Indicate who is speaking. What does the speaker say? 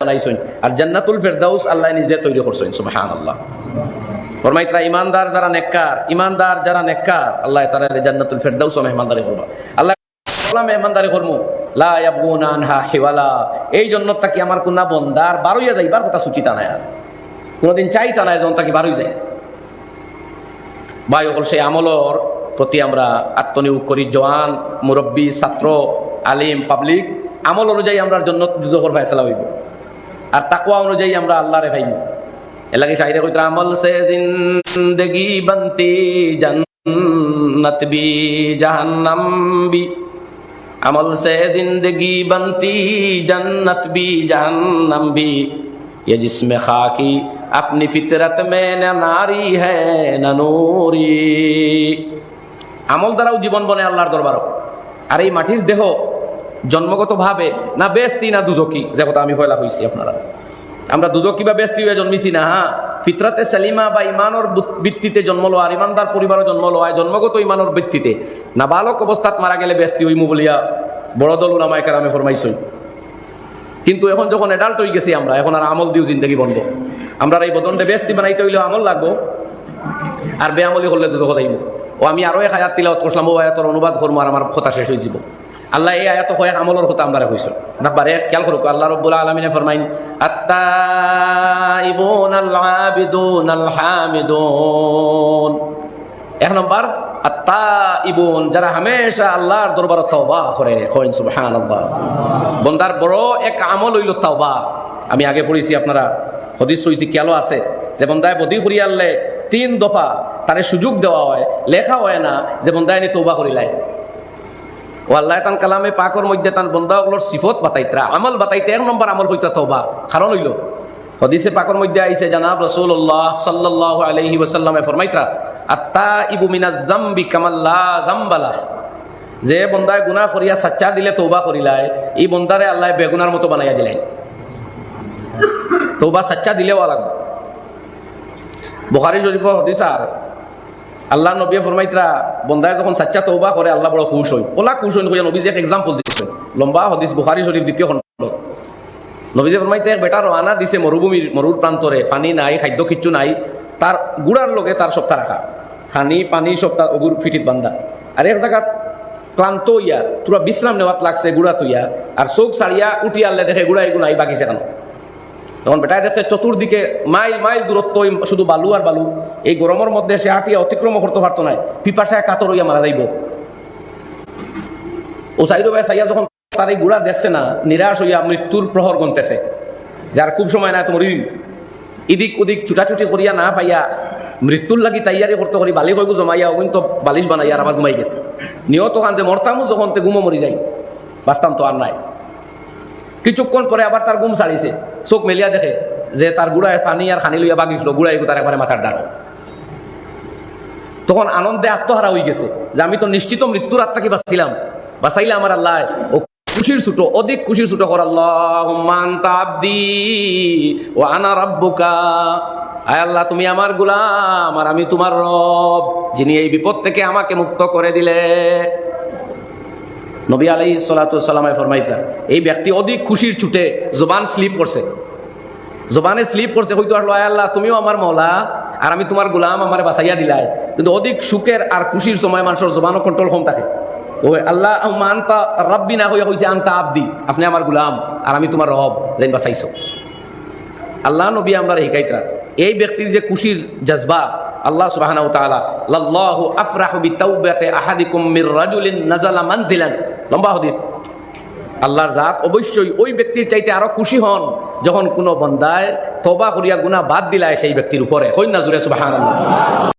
Speaker 1: বানাইছেন আর জান্নাতুল ফেরদাউস আল্লাহ নিজে তৈরি করছেন, সুবহানাল্লাহ। ফরমাইতরা, ইমানদার যারা নেককার, ইমানদার যারা নেককার, আল্লাহ তাআলা জান্নাতুল ফেরদাউস মেহমানদারি করবা আল্লাহ আল্লাহ মেহমানদারি করমু। লা ইয়াবগুনা এই জন্য তাকি আমার কোনা বন্দার বারইয়া যাইবার কথা সুচিতা নাই আর। কোনোদিন চাইতা নাই যখন তাকে বারই যায়। ভাই, অকল সেই আমলর প্রতি আমরা আত্মনিয়োগ করি, জওয়ান, মুরব্বী, ছাত্র, আলিম, পাবলিক, আমল অনুযায়ী আমরা জন্য যুজকর ফায়সলা হইব। আর তাকুয়া অনুযায়ী আমরা আল্লাহরে ভাইব এলাকি শাহিরে কইতরা আমল সে জিন্দগি বন্তি জন্নত বি জাহান্নাম বি আমল से जिंदगी बनती जन्नत भी जहन्नम भी ये जिसमें खाकी अपनी फितरत में न नारी है न नूरी আমল দ্বারাও জীবন বনে আল্লাহর দরবার আর এই মাটির দেহ জন্মগত ভাবে না বেস্তি না দুজকি, যে কথা আমি পয়লা হয়েছি আপনারা। আমরা দুজকি বা বেস্তি হয়ে জন্মিছি না হ্যাঁ? ফিতরাতে সালিমা বা ইমানর ভিত্তিতে জন্ম লওয়া, আর ইমানদার পরিবারও জন্ম লওয়া জন্মগত ইমানর ভিত্তিতে না বালক অবস্থাত মারা গেলে বেস্তি হইমু বলিয়া বড় দল উলামায় কারামে ফরমাইছই। কিন্তু এখন যখন এডাল্ট হয়ে গেছি আমরা, এখন আর আমল দিও জিন্দগি বন্ধ। আমরা এই বদনটা বেস্তি বানাইতে হইলে আমল লাগবো, আর বেআমলি করলে দুটো কথা ও আমি আরও এক আয়াত তিলাওয়াত করলাম ও আয়াতর অনুবাদ করব আর আমার কথা শেষ হয়ে যাব আল্লাহ এই আয়াত কয়েক আমলের কথা আমরা হয়েছিল না বারে খেয়াল করুক আল্লাহ রব্বুল আলমিনে ফরমাইন, আত্তাইবুন আল আবিদুন আল হামিদুন এক নম্বর আত্মা ইবুন যারা হামেশা আল্লাহর দরবার তওবা করে, কইন, সুবহানাল্লাহ। বন্দার বড় এক আমল হইল তওবা। আমি আগে পড়েছি, আপনারা হদিস হইছি কেলো আছে। যে বন্দায় বদি করি আনলে তিন দফা তারে সুযোগ দেওয়া হয়, লেখা হয় না, যে বন্দায় নি তৌবা করিলাই ও আল্লাহ তান কালামে পাকর মধ্যে তান বন্দাগুলোর সিফত বাতাইতরা। আমল বাতাইতে এক নম্বর আমল হইতা তওবা। কারণ হইল, হদিসে পাকর মধ্যে আইছে, জানাব রাসূলুল্লাহ সাল্লাল্লাহু আলাইহি ওয়াসাল্লামে ফরমাইতরা আত্তা ইবু মিনাজ জামবি কামাল্লা জামবালা। যে বন্দায় গুনাহ করিয়া সাচ্চা দিলে তৌবা করিলাই এই বন্দারে আল্লাহ বেগুনার মতো বানাইয়া দিলাই তৌবা সাচ্চা দিলেও লাগবে বুখারী শরীফ হদিস আর আল্লাহ নবী ফরমাইতরা, বন্দায় যখন সাচ্চা তৌবা করে আল্লাহ বড় খুশ হই ওলা খুশ হইন কইয়া নবী যে এক্সাম্পল দিছে। লম্বা হদিস বুখারী শরীফ দ্বিতীয় খণ্ড নবীজে ফরমাইতে এক বেটা রওনা দিছে মরুভূমির মরুর প্রান্তরে পানি নাই, খাদ্য কিচ্ছু নাই। তার গুড়ার লগে তার সপ্তাহ রাখা খানি, পানি, সপ্তাহ অগুর ফিটিত বান্ধা। আর এক জায়গাত ক্লান্ত ইয়া পুরা বিশ্রাম নেওয়াত লাগছে গুড়া তুইয়া আর চোখ সারিয়া উঠি আনলে দেখে গুড়া এগুলো নাই বাকিছে কেন? তখন বেটায় দেখছে চতুর্দিকে মাইল মাইল দূরত্ব শুধু বালু আর বালু। এই গরমের মধ্যে সে হাঁটিয়া অতিক্রম করতে পারতো না পিপাসায় কাতর হইয়া মারা যাইব। ও সাইড ভাই সাইয়া যখন তার এই গুড়া দেখছে না, নিরাশ হইয়া মৃত্যুর প্রহর গনতেছে। যার খুব সময় নাই তোমার ইদিক ওদিক ছুটাছুটি করিয়া না পাইয়া মৃত্যুর লাগি তাইয়ারি করতে করি বালি কইগু জমাইয়া ওগুন তো বালিশ বানাইয়া আবার ঘুমাই গেছে। নিহত যে মরতামও যখন তে গুমো মরি যাই। বাঁচতাম তো আর নাই। কিছুক্ষণ পরে আবার তার গুম ছাড়িছে চোখ মেলিয়া দেখে যে তার গুড়ায় পানি আর খানি লইয়া বাগিছিল গুড়াই তার একবারে মাথার দ্বারা তখন আনন্দে আত্মহারা হয়ে গেছে যে আমি তো নিশ্চিত মৃত্যুর আত্মাকে বাঁচছিলাম বাঁচাইলে আমার আল্লাহ। ও খুশির ছুটো, অধিক খুশির ছুটো কর আল্লাহ আব্দি ও আনা রাব্বুকা আয় আল্লাহ, তুমি আমার গুলাম আর আমি তোমার রব যিনি এই বিপদ থেকে আমাকে মুক্ত করে দিলে। নবী আলাই সালাতামে ফরমাইতরা, এই ব্যক্তি অধিক খুশির ছুটে জবান স্লিপ করছে। জবানে স্লিপ করছে হয়তো আর লয় আল্লাহ, তুমিও আমার মৌলা আর আমি তোমার গোলাম, আমার বাঁচাইয়া দিলাই। কিন্তু অধিক সুখের আর খুশির সময় মানুষের জবানও কন্ট্রোল কম থাকে। ও আল্লাহ আনতা রব্বি না, হইয়া হয়েছে আনতা আব্দি। আপনি আমার গুলাম, আর আমি তোমার রব, যেন বাঁচাইছ। আল্লাহ, নবী আমরা শিকাইতরা এই ব্যক্তির যে খুশির জজবা, আল্লাহ লাল্লাহু আফরাহু আহাদিকুম মির রাজুলিন নাজালা মানজিলান। লম্বা হদিস। আল্লাহর জাত অবশ্যই ওই ব্যক্তির চাইতে আরও খুশি হন যখন কোনো বন্দায় তবা করিয়া গুণা বাদ দিলায় সেই ব্যক্তির উপরে। কন্যা জুড়ে, সুবহানাল্লাহ।